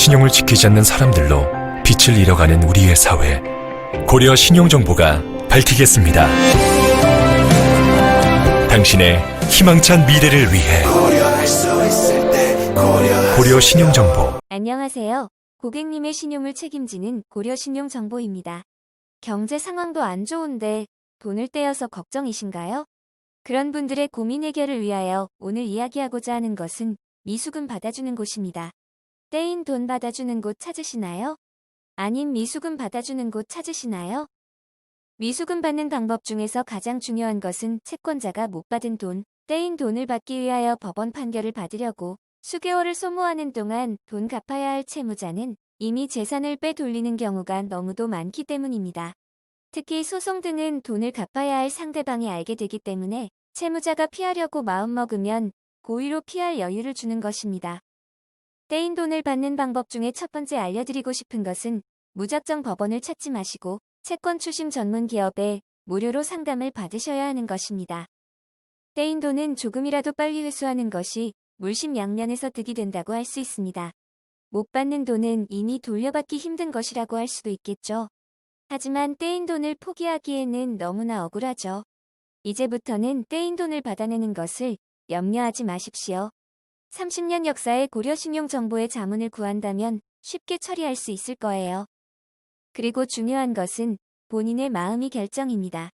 신용을 지키지 않는 사람들로 빛을 잃어가는 우리의 사회. 고려 신용정보가 밝히겠습니다. 당신의 희망찬 미래를 위해 고려 신용정보. 안녕하세요. 고객님의 신용을 책임지는 고려 신용정보입니다. 경제 상황도 안 좋은데 돈을 떼어서 걱정이신가요? 그런 분들의 고민 해결을 위하여 오늘 이야기하고자 하는 것은 미수금 받아주는 곳입니다. 떼인 돈 받아주는 곳 찾으시나요? 아님 미수금 받아주는 곳 찾으시나요? 미수금 받는 방법 중에서 가장 중요한 것은 채권자가 못 받은 돈, 떼인 돈을 받기 위하여 법원 판결을 받으려고 수개월을 소모하는 동안 돈 갚아야 할 채무자는 이미 재산을 빼돌리는 경우가 너무도 많기 때문입니다. 특히 소송 등은 돈을 갚아야 할 상대방이 알게 되기 때문에 채무자가 피하려고 마음먹으면 고의로 피할 여유를 주는 것입니다. 떼인 돈을 받는 방법 중에 첫 번째 알려드리고 싶은 것은 무작정 법원을 찾지 마시고 채권 추심 전문 기업에 무료로 상담을 받으셔야 하는 것입니다. 떼인 돈은 조금이라도 빨리 회수하는 것이 물심양면에서 득이 된다고 할 수 있습니다. 못 받는 돈은 이미 돌려받기 힘든 것이라고 할 수도 있겠죠. 하지만 떼인 돈을 포기하기에는 너무나 억울하죠. 이제부터는 떼인 돈을 받아내는 것을 염려하지 마십시오. 30년 역사의 고려 신용정보의 자문을 구한다면 쉽게 처리할 수 있을 거예요. 그리고 중요한 것은 본인의 마음이 결정입니다.